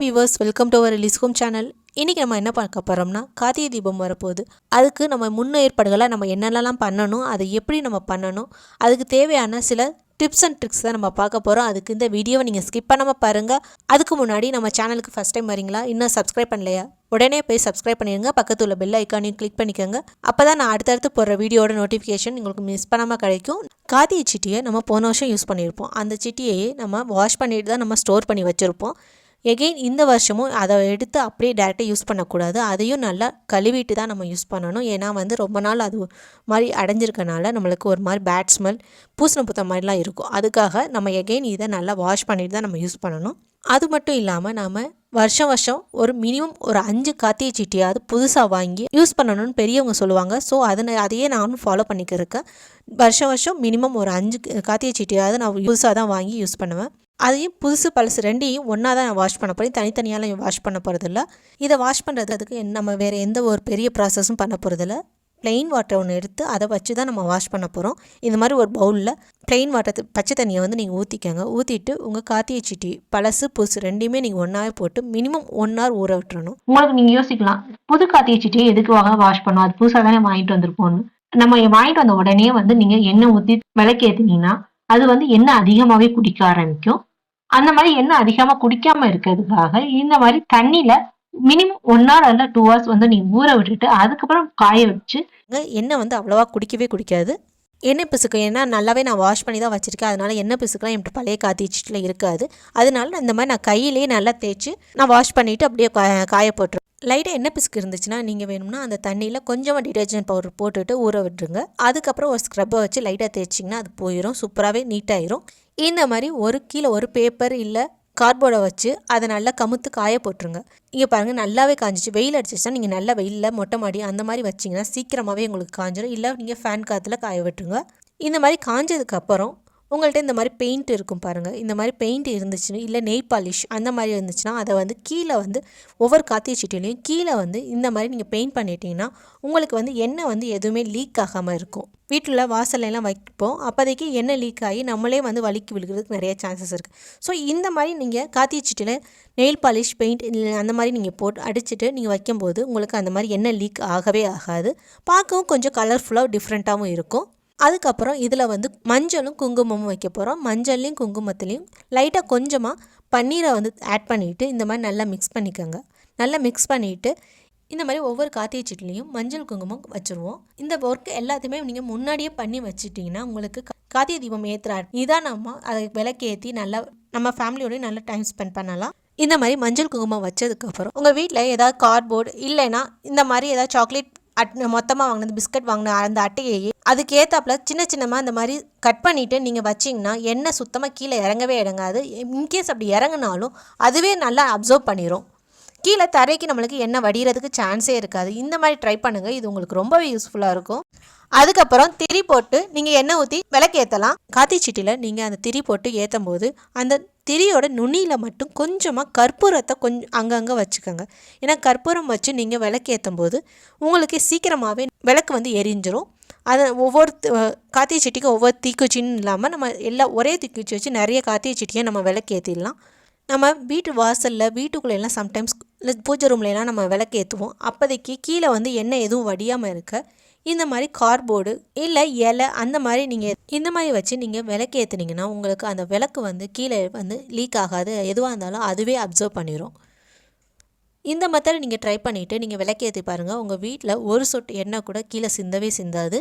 Viewers welcome to our லிஸ்கோம் channel இன்றைக்கி நம்ம என்ன பார்க்க போகிறோம்னா கார்த்திகை தீபம் வரப்போகுது. அதுக்கு நம்ம முன்னேற்பாடுகளை நம்ம என்னென்னலாம் பண்ணணும் அதை எப்படி நம்ம பண்ணணும் அதுக்கு தேவையான சில டிப்ஸ் அண்ட் ட்ரிக்ஸ் தான் நம்ம பார்க்க போகிறோம் அதுக்கு இந்த வீடியோவை நீங்கள் ஸ்கிப் பண்ணாமல் பாருங்கள் அதுக்கு முன்னாடி நம்ம சேனலுக்கு ஃபஸ்ட் டைம் வரீங்களா இன்னும் சப்ஸ்கிரைப் பண்ணலையா? உடனே போய் சப்ஸ்கிரைப் பண்ணிடுங்க. பக்கத்தில் உள்ள பெல் ஐக்கானையும் கிளிக் பண்ணிக்கோங்க. அப்போ தான் நான் அடுத்தடுத்து போடுற வீடியோட நோட்டிஃபிகேஷன் உங்களுக்கு மிஸ் பண்ணாமல் கிடைக்கும். கார்த்திகை சிட்டியை நம்ம போன வருஷம் யூஸ் பண்ணியிருப்போம். அந்த சிட்டியையே நம்ம வாஷ் பண்ணிட்டு தான் நம்ம ஸ்டோர் பண்ணி வச்சுருப்போம். எகெயின் இந்த வருஷமும் அதை எடுத்து அப்படியே டேரெக்டாக யூஸ் பண்ணக்கூடாது. அதையும் நல்லா கழுவிட்டு தான் நம்ம யூஸ் பண்ணணும். ஏன்னா வந்து ரொம்ப நாள் அது மாதிரி அடைஞ்சிருக்கனால நம்மளுக்கு ஒரு மாதிரி பேட் ஸ்மெல் பூசண புத்த மாதிரிலாம் இருக்கும். அதுக்காக நம்ம எகெயின் இதை நல்லா வாஷ் பண்ணிட்டு தான் நம்ம யூஸ் பண்ணணும். அது மட்டும் இல்லாமல் நாம் வருஷம் வருஷம் ஒரு மினிமம் ஒரு அஞ்சு காத்திய சீட்டியாவது புதுசாக வாங்கி யூஸ் பண்ணணும்னு பெரியவங்க சொல்லுவாங்க. ஸோ அதனை அதையே நானும் ஃபாலோ பண்ணிக்கிறேன் வருஷம் வருஷம் மினிமம் ஒரு அஞ்சு காத்திய சீட்டியாவது நான் புதுசாக தான் வாங்கி யூஸ் பண்ணுவேன். அதையும் புதுசு பழசு ரெண்டையும் ஒன்றா தான் நான் வாஷ் பண்ண போகிறேன் தனித்தனியாலாம் வாஷ் பண்ண போகிறதில்ல இதை வாஷ் பண்ணுறது அதுக்கு நம்ம வேறு எந்த ஒரு பெரிய ப்ராசஸும் பண்ண போகிறதில்ல ப்ளெயின் வாட்டர் ஒன்று எடுத்து அதை வச்சு தான் நம்ம வாஷ் பண்ண போகிறோம் இந்த மாதிரி ஒரு பவுலில் ப்ளெயின் வாட்டர் பச்சை தண்ணியை வந்து நீங்கள் ஊற்றிக்கங்க ஊற்றிட்டு உங்கள் காத்தியை சீட்டி பழசு புதுசு ரெண்டையுமே நீங்கள் ஒன்றாவே போட்டு மினிமம் ஒன் ஹவர் ஊற விட்டுறணும். உங்களுக்கு நீங்கள் யோசிக்கலாம். புது காத்திய சீட்டியை எதுக்கு வாங்க வாஷ் பண்ணோம் அது புதுசாக தானே வாங்கிட்டு வந்திருப்போம்னு நம்ம வாங்கிட்டு வந்த உடனே வந்து நீங்கள் எண்ணெய் ஊற்றி விளக்கு ஏத்துனீங்கன்னா அது வந்து எண்ணெய் அதிகமாகவே குடிக்க ஆரம்பிக்கும். அந்த மாதிரி எண்ணெய் அதிகமா குடிக்காம இருக்கிறதுக்காக இந்த மாதிரி தண்ணியில மினிமம் ஒன் ஹவர் அல்ல டூ ஹவர்ஸ் வந்து நீங்க ஊற விட்டுட்டு அதுக்கப்புறம் காய வச்சு எண்ணெய் வந்து அவ்வளோவா குடிக்கவே குடிக்காது. எண்ணெய் பிசுக்கு ஏன்னா நல்லாவே நான் வாஷ் பண்ணி தான் வச்சுருக்கேன். அதனால எண்ணெய் பிசுக்குலாம் என்கிட்ட பழைய காத்திச்சிட்டில் இருக்காது. அதனால நான் இந்த மாதிரி நான் கையிலேயே நல்லா தேய்ச்சி நான் வாஷ் பண்ணிவிட்டு அப்படியே காய போட்டுருவேன். லைட்டாக என்ன பிசுக்கு இருந்துச்சுன்னா நீங்கள் வேணும்னா அந்த தண்ணியில் கொஞ்சமாக டிடர்ஜென்ட் பவுடர் போட்டுட்டு ஊற விட்டுருங்க. அதுக்கப்புறம் ஒரு ஸ்க்ரப்பை வச்சு லைட்டாக தேய்ச்சிங்கன்னா அது போயிடும் சூப்பராகவே நீட்டாயிரும் இந்த மாதிரி ஒரு கீழே ஒரு பேப்பர் இல்லை கார்போர்டை வச்சு அதை நல்லா கமுத்து காய போட்டுருங்க. இங்கே பாருங்கள் நல்லாவே காஞ்சிச்சு. வெயில் அடிச்சிச்சுன்னா நீங்கள் நல்லா வெயிலில் மொட்டை மாடி அந்த மாதிரி வச்சிங்கன்னா சீக்கிரமாகவே உங்களுக்கு காஞ்சிடும் இல்லை நீங்கள் ஃபேன் காற்றுல காய விட்டுருங்க. இந்த மாதிரி காஞ்சதுக்கப்புறம் உங்கள்கிட்ட இந்த மாதிரி பெயிண்ட் இருக்கும் பாருங்கள் இந்த மாதிரி பெயிண்ட் இருந்துச்சுன்னு இல்லை நெய் பாலிஷ் அந்த மாதிரி இருந்துச்சுன்னா அதை வந்து கீழே வந்து ஒவ்வொரு காத்திய சீட்டிலையும் கீழே வந்து இந்த மாதிரி நீங்கள் பெயிண்ட் பண்ணிட்டீங்கன்னா உங்களுக்கு வந்து எண்ணெய் வந்து எதுவுமே லீக் ஆகாமல் இருக்கும். வீட்டில் வாசல்ல வைப்போம். அப்போதைக்கு எண்ணெய் லீக் ஆகி நம்மளே வந்து வலிக்கு விழுகிறதுக்கு நிறைய சான்சஸ் இருக்குது ஸோ இந்த மாதிரி நீங்கள் காத்திய சீட்டில் நெயில் பாலிஷ் பெயிண்ட் அந்த மாதிரி நீங்கள் போட்டு அடிச்சுட்டு நீங்கள் வைக்கும்போது உங்களுக்கு அந்த மாதிரி எண்ணெய் லீக் ஆகவே ஆகாது. பார்க்கவும் கொஞ்சம் கலர்ஃபுல்லாக டிஃப்ரெண்ட்டாகவும் இருக்கும். அதுக்கப்புறம் இதில் வந்து மஞ்சளும் குங்குமமும் வைக்க போகிறோம். மஞ்சள்லையும் குங்குமத்துலேயும் லைட்டாக கொஞ்சமாக பன்னீரை வந்து ஆட் பண்ணிவிட்டு இந்த மாதிரி நல்லா மிக்ஸ் பண்ணிக்கோங்க. நல்லா மிக்ஸ் பண்ணிவிட்டு இந்த மாதிரி ஒவ்வொரு காத்திய சீட்லேயும் மஞ்சள் குங்குமம் வச்சுருவோம். இந்த ஒர்க் எல்லாத்தையுமே நீங்கள் முன்னாடியே பண்ணி வச்சுட்டிங்கன்னா உங்களுக்கு காத்திய தீபம் ஏற்றுற நிதானமாக அதை விளக்கேற்றி நல்லா நம்ம ஃபேமிலியோடய நல்லா டைம் ஸ்பெண்ட் பண்ணலாம். இந்த மாதிரி மஞ்சள் குங்குமம் வச்சதுக்கப்புறம் உங்கள் வீட்டில் ஏதாவது கார்ட்போர்டு இல்லைன்னா இந்த மாதிரி ஏதாவது சாக்லேட் அட் மொத்தமாக வாங்கினது பிஸ்கட் வாங்கின அந்த அட்டையையே அதுக்கு ஏற்றாப்புல சின்ன சின்னமாக இந்த மாதிரி கட் பண்ணிவிட்டு நீங்கள் வச்சிங்கன்னா எண்ணெய் சுத்தமாக கீழே இறங்கவே இறங்காது. இன்கேஸ் அப்படி இறங்குனாலும் அதுவே நல்லா அப்சர்வ் பண்ணிடும் கீழே தரைக்கு நம்மளுக்கு எண்ணெய் வடிகிறதுக்கு சான்ஸே இருக்காது. இந்த மாதிரி ட்ரை பண்ணுங்கள் இது உங்களுக்கு ரொம்பவே யூஸ்ஃபுல்லாக இருக்கும். அதுக்கப்புறம் திரி போட்டு நீங்கள் எண்ணெய் ஊற்றி விளக்கேற்றலாம் காத்தி சீட்டியில் நீங்கள் அந்த திரி போட்டு ஏற்றும் போது அந்த திரியோட நுனியில் மட்டும் கொஞ்சமாக கற்பூரத்தை கொஞ்சம் அங்கங்கே வச்சுக்கோங்க. ஏன்னா கற்பூரம் வச்சு நீங்கள் விளக்கேற்றும் போது உங்களுக்கு சீக்கிரமாகவே விளக்கு வந்து எரிஞ்சிரும். அதை ஒவ்வொரு காத்திய சீட்டிக்கு ஒவ்வொரு தீக்குச்சின்னு இல்லாமல் நம்ம எல்லா ஒரே தீக்குச்சி வச்சு நிறைய காத்திய சீட்டியை நம்ம விளக்கேற்றிடலாம் நம்ம வீட்டு வாசலில் வீட்டுக்குள்ளெல்லாம் சம்டைம்ஸ் இல்லை பூஜை ரூம்லலாம் நம்ம விளக்கு ஏற்றுவோம் அப்போதைக்கு கீழே வந்து எண்ணெய் எதுவும் வடியாமல் இருக்க இந்த மாதிரி கார்போர்டு இல்லை இலை அந்த மாதிரி நீங்கள் இந்த மாதிரி வச்சு நீங்கள் விளக்கு ஏற்றுனீங்கன்னா உங்களுக்கு அந்த விளக்கு வந்து கீழே வந்து லீக் ஆகாது. எதுவாக இருந்தாலும் அதுவே அப்சர்வ் பண்ணிடும் இந்த மெத்தட் நீங்கள் ட்ரை பண்ணிவிட்டு நீங்கள் விளக்கேற்றி பாருங்கள் உங்கள் வீட்டில் ஒரு சொட்டு எண்ணெய் கூட கீழே சிந்தவே சிந்தாது.